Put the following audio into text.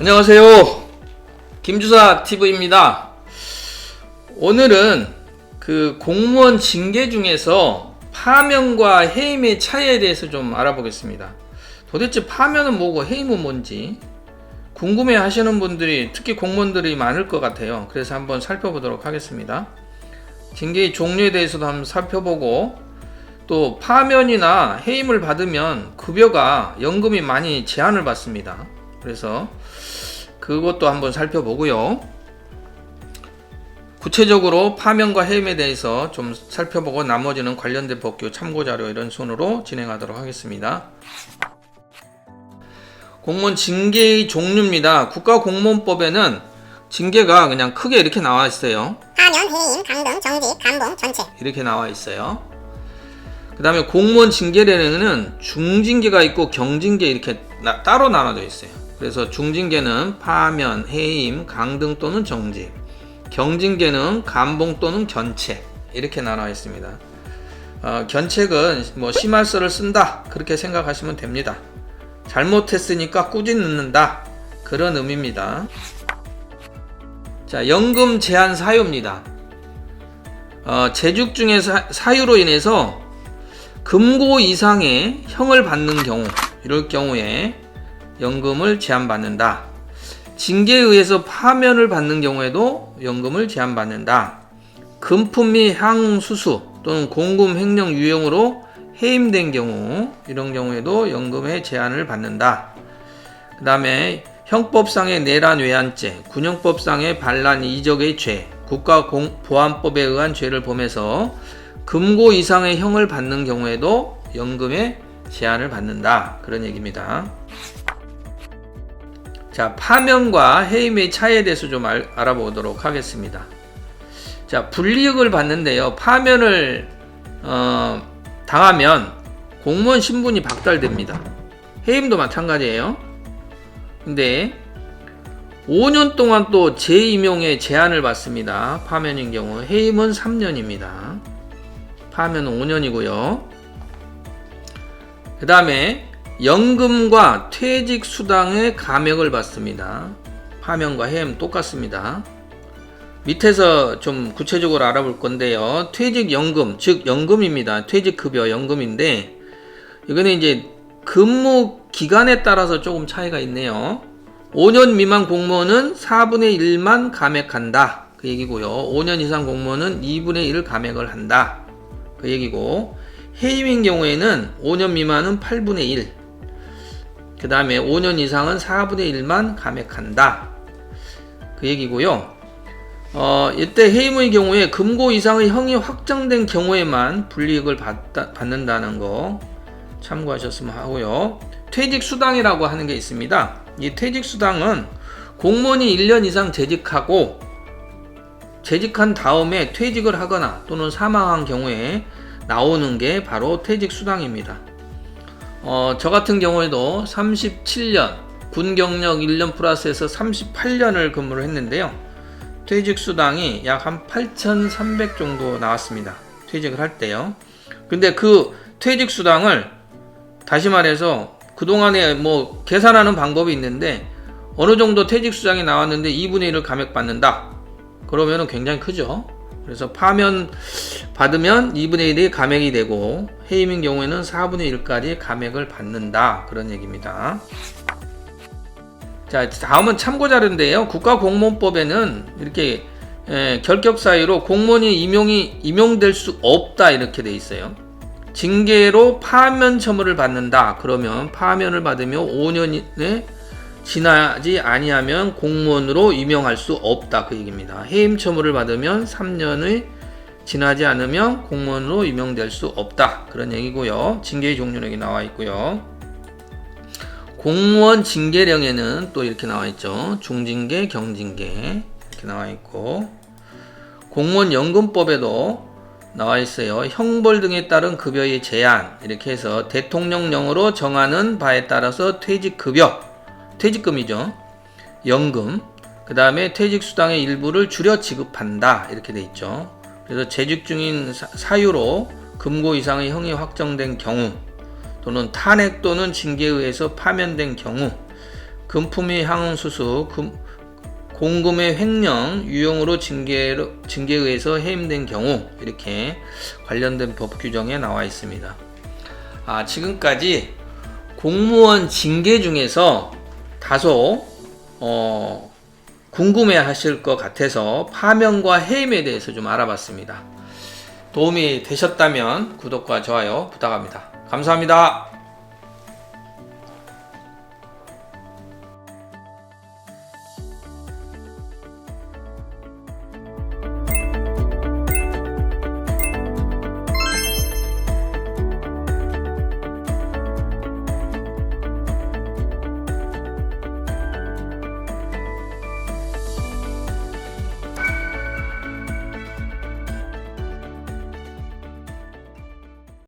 안녕하세요. 김주사 TV입니다. 오늘은 그 공무원 징계 중에서 파면과 해임의 차이에 대해서 좀 알아보겠습니다. 도대체 파면은 뭐고 해임은 뭔지 궁금해 하시는 분들이 특히 공무원들이 많을 것 같아요. 그래서 한번 살펴보도록 하겠습니다. 징계의 종류에 대해서도 한번 살펴보고 또 파면이나 해임을 받으면 급여가 연금이 많이 제한을 받습니다. 그래서 그것도 한번 살펴보고요. 구체적으로 파면과 해임에 대해서 좀 살펴보고 나머지는 관련된 법규 참고 자료 이런 순으로 진행하도록 하겠습니다. 공무원 징계의 종류입니다. 국가공무원법에는 징계가 그냥 크게 이렇게 나와 있어요. 파면, 해임, 강등, 정직, 감봉, 전체. 이렇게 나와 있어요. 그 다음에 공무원 징계례는 중징계가 있고 경징계 이렇게 나- 따로 나눠져 있어요. 그래서 중징계는 파면, 해임, 강등 또는 정직. 경징계는 감봉 또는 견책. 이렇게 나눠 있습니다. 어, 견책은 뭐 심할서를 쓴다. 그렇게 생각하시면 됩니다. 잘못했으니까 꾸짖 넣는다. 그런 의미입니다. 자, 연금 제한 사유입니다. 어, 재직 중에 사, 사유로 인해서 금고 이상의 형을 받는 경우 이럴 경우에 연금을 제한받는다. 징계에 의해서 파면을 받는 경우에도 연금을 제한받는다. 금품 및 향수수 또는 공금 횡령 유형으로 해임된 경우 이런 경우에도 연금의 제한을 받는다. 그 다음에 형법상의 내란 외환죄, 군형법상의 반란 이적의 죄, 국가보안법에 의한 죄를 범해서 금고 이상의 형을 받는 경우에도 연금의 제한을 받는다. 그런 얘기입니다. 자, 파면과 해임의 차이에 대해서 좀 알, 알아보도록 하겠습니다. 자, 불이익을 받는데요. 파면을 어, 당하면 공무원 신분이 박탈됩니다. 해임도 마찬가지예요. 근데 5년 동안 또 재임용에 제한을 받습니다. 파면인 경우 해임은 3년입니다. 파면은 5년이고요. 그 다음에 연금과 퇴직 수당의 감액을 받습니다. 파면과 해임 똑같습니다. 밑에서 좀 구체적으로 알아볼 건데요. 퇴직연금, 즉 연금입니다. 퇴직급여 연금인데 이거는 이제 근무 기간에 따라서 조금 차이가 있네요. 5년 미만 공무원은 4분의 1만 감액한다. 그 얘기고요. 5년 이상 공무원은 2분의 1을 감액을 한다. 그 얘기고 해임인 경우에는 5년 미만은 8분의 1. 그 다음에 5년 이상은 4분의 1만 감액한다. 그 얘기고요. 어, 이때 해임의 경우에 금고 이상의 형이 확정된 경우에만 불이익을 받다, 받는다는 거 참고하셨으면 하고요. 퇴직 수당이라고 하는 게 있습니다. 이 퇴직 수당은 공무원이 1년 이상 재직하고 재직한 다음에 퇴직을 하거나 또는 사망한 경우에 나오는 게 바로 퇴직 수당입니다. 어, 저 같은 경우에도 37년 군 경력 1년 플러스해서 38년을 근무를 했는데요. 퇴직 수당이 약 한 8,300 정도 나왔습니다. 퇴직을 할 때요. 근데 그 퇴직 수당을 다시 말해서 그동안에 뭐 계산하는 방법이 있는데 어느 정도 퇴직 수당이 나왔는데 2분의 1을 감액받는다. 그러면은 굉장히 크죠. 그래서 파면 받으면 2분의 1이 감액이 되고 해임인 경우에는 4분의 1까지 감액을 받는다. 그런 얘기입니다. 자, 다음은 참고 자료인데요. 국가공무원법에는 이렇게 에, 결격 사유로 공무원이 임용이 임용될 수 없다 이렇게 돼 있어요. 징계로 파면 처벌을 받는다. 그러면 파면을 받으며 5년에 지나지 아니하면 공무원으로 임용할 수 없다 그 얘기입니다. 해임 처벌을 받으면 3년의 지나지 않으면 공무원으로 임용될 수 없다 그런 얘기고요. 징계의 종류는 여기 나와 있고요. 공무원 징계령에는 또 이렇게 나와 있죠. 중징계, 경징계 이렇게 나와 있고 공무원 연금법에도 나와 있어요. 형벌 등에 따른 급여의 제한 이렇게 해서 대통령령으로 정하는 바에 따라서 퇴직급여, 퇴직금이죠. 연금, 그 다음에 퇴직수당의 일부를 줄여 지급한다 이렇게 돼 있죠. 그래서 재직 중인 사- 사유로 금고 이상의 형이 확정된 경우 또는 탄핵 또는 징계에 의해서 파면된 경우 금품위 항응수수, 금, 공금의 횡령, 유용으로 징계로, 징계에 의해서 해임된 경우 이렇게 관련된 법 규정에 나와 있습니다. 아, 지금까지 공무원 징계 중에서 다소 어, 궁금해 하실 것 같아서 파면과 해임에 대해서 좀 알아봤습니다. 도움이 되셨다면 구독과 좋아요 부탁합니다. 감사합니다.